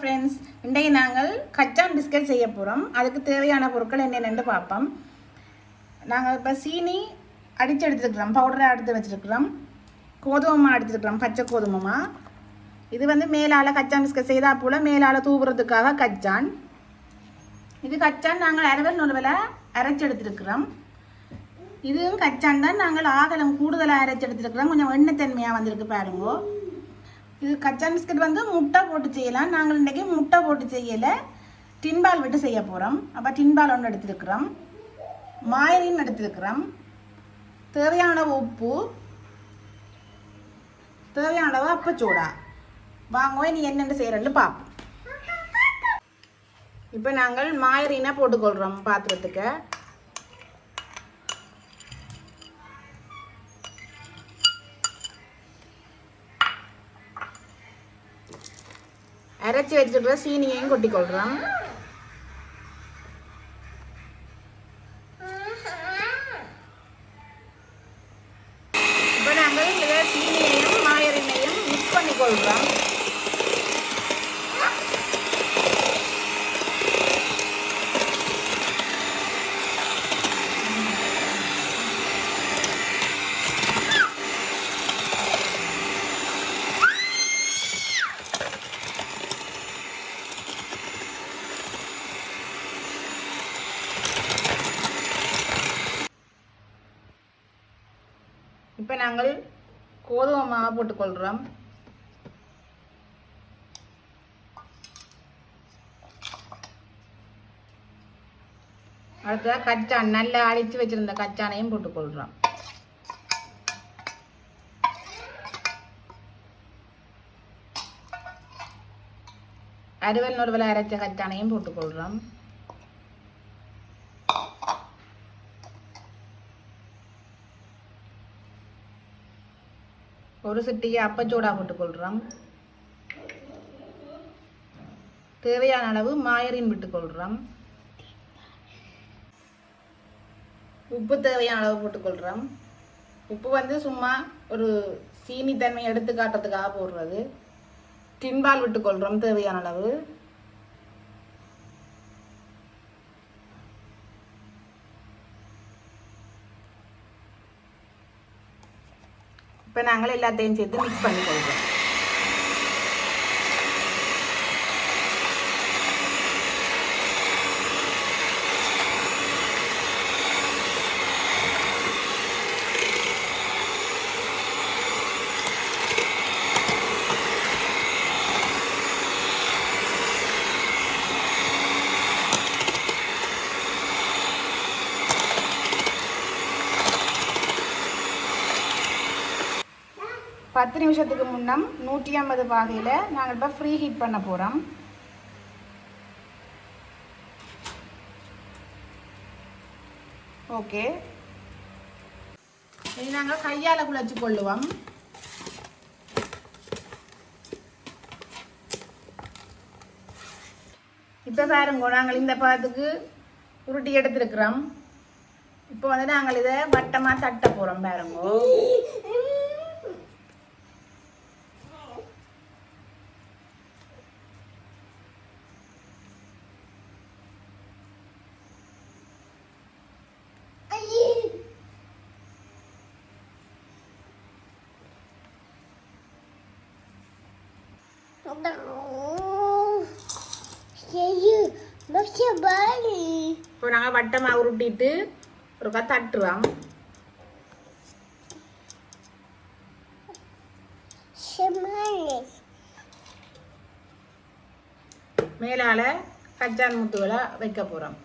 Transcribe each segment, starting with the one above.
Friends இன்றைக்கு நாங்கள் கச்சான் பிஸ்கட் செய்ய போகிறோம் அதுக்கு தேவையான பொருட்கள் என்னென்னு பார்ப்போம். நாங்கள் இப்போ சீனி அடித்து எடுத்துருக்குறோம். பவுடரை எடுத்து வச்சுருக்குறோம். கோதுமமாக எடுத்துருக்குறோம். பச்சை கோதுமமாக இது வந்து மேலால் கச்சான் பிஸ்கட் செய்தா போல் மேலால் தூவுறதுக்காக கச்சான். இது கச்சான் நாங்கள் அரவல் நுழுவில் அரைச்சி எடுத்துருக்குறோம். இதுவும் கச்சான் தான். நாங்கள் ஆகலம் கூடுதலாக அரைச்சி எடுத்துருக்குறோம். கொஞ்சம் எண்ணெய் தன்மையாக வந்திருக்கு பாருங்கோ. இது கச்சான் பிஸ்கட் வந்து முட்டை போட்டு செய்யலாம். நாங்கள் இன்றைக்கி முட்டை போட்டு செய்யலை. டின்பால் விட்டு செய்ய போகிறோம் அப்போ டின்பால் ஒன்று எடுத்துருக்குறோம். மாயரின் எடுத்துருக்குறோம். தேவையான உப்பு தேவையான அளவு அப்பச்சூடா. வாங்குவோம் நீ என்னென்னு செய்கிறேன்னு பார்ப்போம் இப்போ நாங்கள் மாயரினை போட்டுக்கொள்கிறோம் பாத்திரத்துக்கு. அரைச்சி வச்சுட்டு சீனியையும் கொட்டிக்கொள்கிறோம் இப்போ இப்போ நாங்கள் கோதுமை மாவு போட்டுக்கொள்கிறோம் அடுத்ததாக கச்சான் நல்லா அடித்து வச்சிருந்த கச்சானையும் போட்டுக்கொள்கிறோம் அறுவல் நொறுவலை அரைச்ச கச்சானையும் போட்டுக்கொள்கிறோம் ஒரு சிட்டியை அப்பச்சோடா போட்டுக்கொள்கிறோம் தேவையான அளவு மாயரின் விட்டுக்கொள்கிறோம் உப்பு தேவையான அளவு போட்டுக்கொள்கிறோம் உப்பு வந்து சும்மா ஒரு சீனி தன்மை எடுத்து காட்டுறதுக்காக போடுறது. டின்பால் விட்டுக்கொள்கிறோம் தேவையான அளவு. இப்போ நாங்கள் எல்லாத்தையும் சேர்த்து மிக்ஸ் பண்ணி கொள்கிறோம் பத்து நிமிஷத்துக்கு முன்னம் நூற்றி ஐம்பது பாதையில் நாங்கள் இப்போ ஃப்ரீ ஹீட் பண்ண போகிறோம் ஓகே இது நாங்கள் கையால் குழச்சி கொள்ளுவோம். இப்போ பாருங்க நாங்கள் இந்த பதத்துக்கு உருட்டி எடுத்துருக்குறோம். இப்போ வந்து நாங்கள் இதை வட்டமாக தட்ட போகிறோம் பாருங்கோ. இப்போ நாங்கள் வட்டமாக உருட்டிட்டு ஒரு தட்டுறோம் மேலால கச்சான் முத்துகளை வைக்க போகிறோம்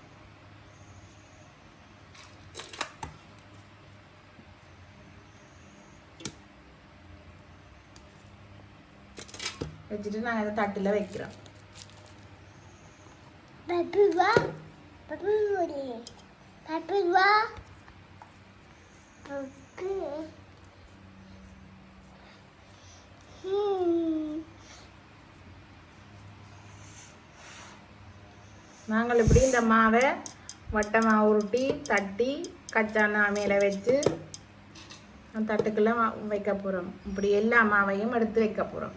வச்சுட்டு நாங்கள் இதை தட்டில் வைக்கிறோம் Papua, Papua, Papua, okay. Hmm. நாங்கள் இப்படி இந்த மாவை வட்டமாக உருட்டி தட்டி கச்சான மேலே வச்சு அந்த தட்டுக்குள்ள வைக்க போகிறோம் இப்படி எல்லா மாவையும் எடுத்து வைக்க போகிறோம்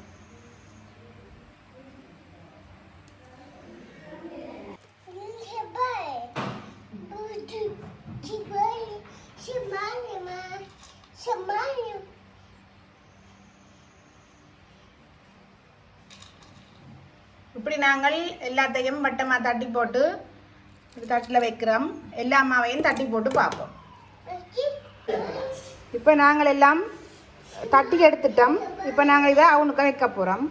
இப்படி நாங்கள் எல்லாத்தையும் வட்டமாக தட்டி போட்டு ஒரு தட்டில் வைக்கிறோம். எல்லா மாவையும் தட்டி போட்டு பார்ப்போம். இப்போ நாங்கள் எல்லாம் தட்டி எடுத்துட்டோம். இப்போ நாங்கள் இதை அவனுக்கு வைக்க போகிறோம்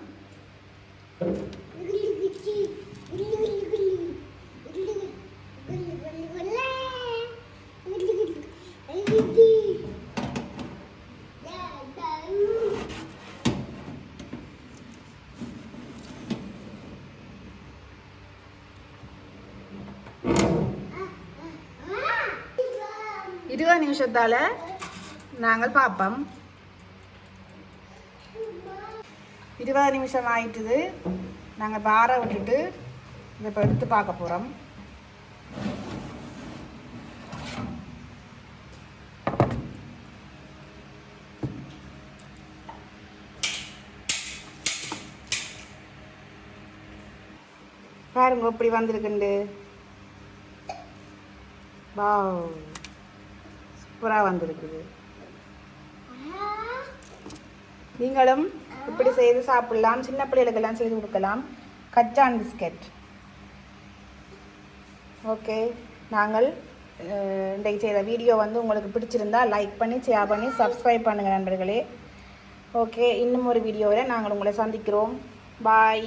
இருபது நிமிஷத்தால் நாங்கள் பார்ப்போம் இருபது நிமிஷம் ஆயிட்டுது. நாங்கள் பார விட்டுட்டு இதை இப்போ எடுத்து பார்க்க போகிறோம் பாருங்க இப்படி வந்திருக்குண்டு. வாவ். சூப்பராக வந்திருக்குது. நீங்களும் இப்படி செய்து சாப்பிடலாம். சின்ன பிள்ளைகளுக்கெல்லாம் செய்து கொடுக்கலாம். கச்சான் பிஸ்கட். ஓகே. நாங்கள் இன்றைக்கு செய்த வீடியோ வந்து உங்களுக்கு பிடிச்சிருந்தா லைக் பண்ணி ஷேர் பண்ணி சப்ஸ்கிரைப் பண்ணுங்கள் நண்பர்களே. ஓகே. இன்னும் ஒரு வீடியோவில் நாங்கள் உங்களை சந்திக்கிறோம். பாய்